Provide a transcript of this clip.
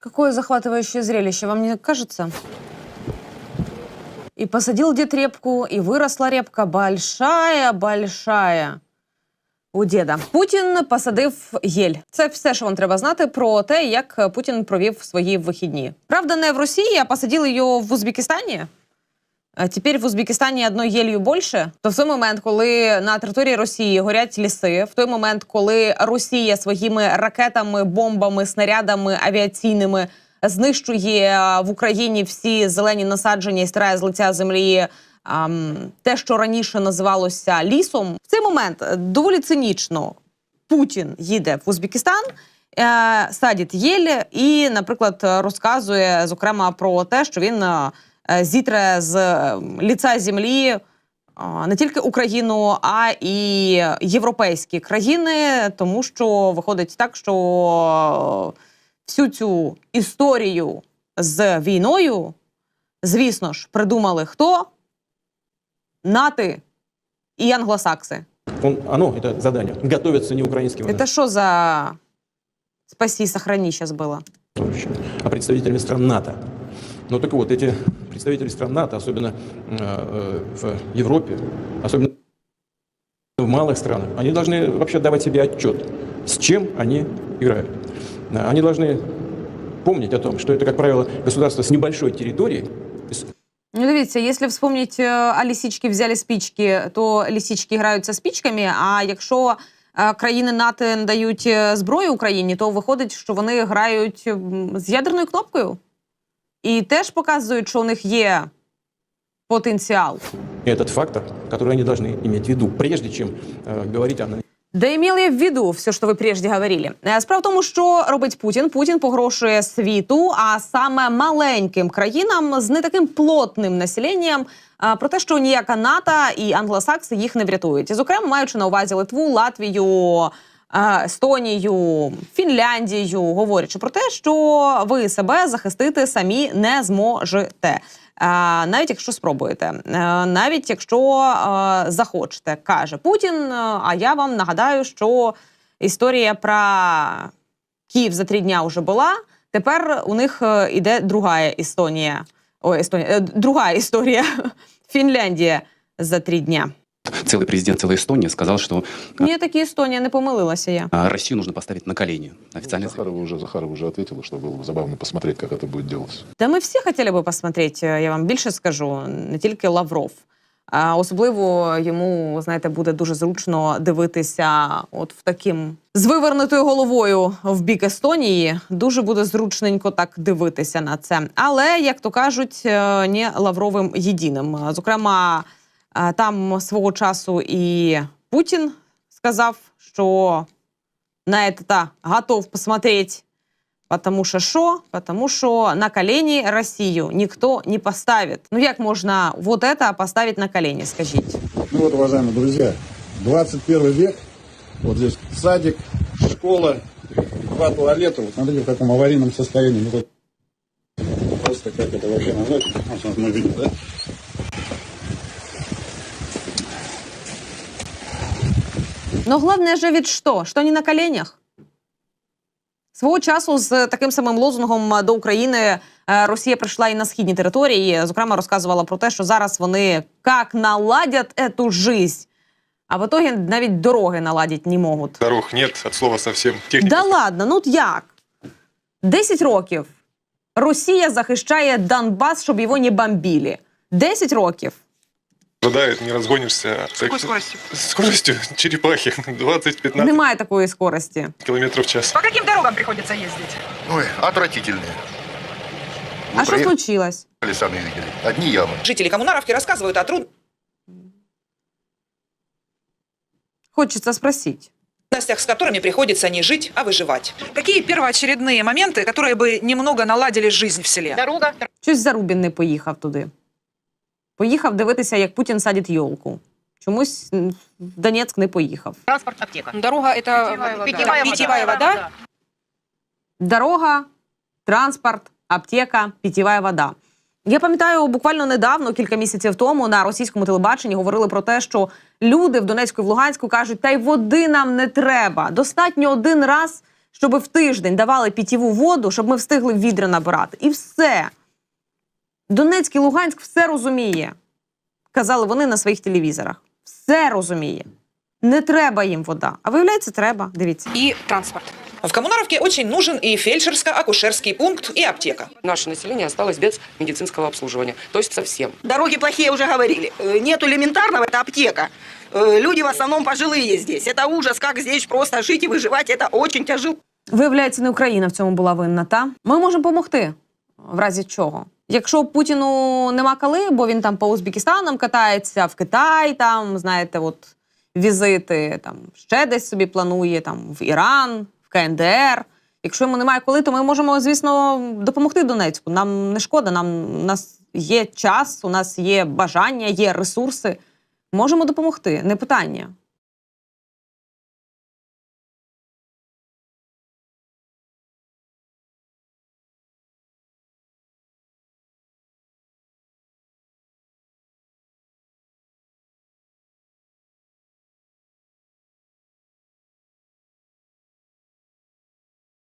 Какое захватывающее зрелище, вам не кажется? И посадил дед репку, и выросла репка большая-большая. У діда Путін посадив єль. Це все, що вам треба знати про те, як Путін провів свої вихідні. Правда, не в Росії, а посадили її в Узбекистані. А Тепер в Узбекистані одною єлью більше. То в той момент, коли на території Росії горять ліси, в той момент, коли Росія своїми ракетами, бомбами, снарядами авіаційними знищує в Україні всі зелені насадження і стирає з лиця землі те, що раніше називалося лісом, в цей момент е, доволі цинічно Путін їде в Узбекистан. е, Садить єль і, наприклад, розказує зокрема про те, що він е, е, зітре з е, ліця землі е, не тільки Україну, а і європейські країни, тому що виходить так, що всю цю історію з війною, звісно ж, придумали хто? Нати і англосакси. Он, оно, это задание, готовится не украинским Це що за спаси, сохрани сейчас было? военнослужащими, а представителями стран НАТО. Ну так вот, эти представители стран НАТО, особенно э, э, в Европе, особенно в малых странах, они должны вообще давать себе отчет, с чем они играют. Да, Они должны помнить о том, что это, как правило, государство с небольшой территорией, с Ну, дивіться, якщо вспомнити, е, а лисички взяли спички, то лисички граються спичками. А якщо е, країни НАТО надають е, зброю Україні, то виходить, що вони грають м, з ядерною кнопкою. І теж показують, що у них є потенціал. этот фактор, который они должны иметь в виду, прежде чем э, говорить о Да имели в виду все, що ви прежде говорили. Е, Справа в тому, що робить Путін. Путін погрошує світу, а саме маленьким країнам з не таким плотним населенням. е, Про те, що ніяка НАТО і англосакси їх не врятують. І, зокрема, маючи на увазі Литву, Латвію, е, Естонію, Фінляндію, говорячи про те, що ви себе захистити самі не зможете. Навіть якщо спробуєте, навіть якщо захочете, каже Путін. А я вам нагадаю, що історія про Київ за три дня вже була. Тепер у них е, іде друга Естонія. Ой, Естонія, е, друга історія Фінляндія за три дня целый президент целой Эстонии сказал, что Ні, такі Естонія, не помилилася я. а, Россию нужно поставить на колени. Официально заявил. Захарова уже, Захарова уже ответила, что было бы забавно посмотреть, как это будет делаться. Та ми всі хотіли би посмотрети, я вам більше скажу, не тільки Лавров. А особливо йому, знаєте, буде дуже зручно дивитися, от в таким з вивернутою головою в бік Естонії. Дуже буде зручненько так дивитися на це. Але як то кажуть, е, не Лавровим єдиним. Зокрема, е, там свого часу і Путін сказав, що на це готов посмотреть Потому що що? Потому що на колені Росію ніхто не поставить. Ну як можна вот это поставить на колени, скажіть? Ну вот, уважаемые друзья, 21 век, вот здесь садик, школа, два туалета, вот смотрите, в каком аварийном состоянии. Ну, тут просто как это вообще назвать? Вот мы видим, да? Но головне же від що? Що не на коленях? Свого часу з таким самим лозунгом до України е, Росія прийшла і на східні території. Зокрема, розказувала про те, що зараз вони як наладять ету жизнь, а в итоге навіть дороги наладять не можуть. Дорог нет, от слова совсем. Техника Да ладно, ну от як? Десять років Росія захищає Донбас, щоб його не бомбили. Десять років. ожидает, не разгонишься. С какой скоростью? Скоростью черепахи 20-15 Немає такої скорості. километров в час. По каким дорогам приходится ездить? Ой, отвратительные. А що проехали, случилось? сами видели. Одни ямы. Жители Коммунаровки рассказывают о Хочеться спросить. трудностях, с которыми приходится не жить, а выживать. Какие первоочередные моменты, которые бы немного наладили жизнь в селе? Дорога. Щось Зарубін не поїхав туди. Поїхав дивитися, як Путін садить йолку. Чомусь в Донецьк не поїхав. Транспорт, аптека. Дорога это Питьевая вода. питьевая, питьевая вода. Дорога, транспорт, аптека, питьєва вода. Я пам'ятаю, буквально недавно, кілька місяців тому, на російському телебаченні говорили про те, що люди в Донецьку і в Луганську кажуть, та й води нам не треба. Достатньо один раз, щоб в тиждень давали питєву воду, щоб ми встигли відра набирати. І все. Донецьк і Луганськ все розуміє. Казали вони на своїх телевізорах. Все розуміє. Не треба їм вода. А виявляється, треба. Дивіться. И транспорт. В Коммунаровке очень нужен и фельдшерско-акушерский пункт, и аптека. Наше население осталось без медицинского обслуживания. То есть совсем. Дороги плохие, уже говорили. Э, Нет элементарного, это аптека. Э, Люди в основном пожилые здесь. Это ужас, как здесь просто жить и выживать, это очень тяжело. Виявляється, не Україна в цьому була винна, та ми можемо допомогти. В разі чого? Якщо Путіну нема коли, бо він там по Узбекистанам катається, в Китай, там, знаєте, от візити, там ще десь собі планує, там в Іран, в КНДР. Якщо йому немає коли, то ми можемо, звісно, допомогти Донецьку. Нам не шкода, нам у нас є час, у нас є бажання, є ресурси. Можемо допомогти, не питання.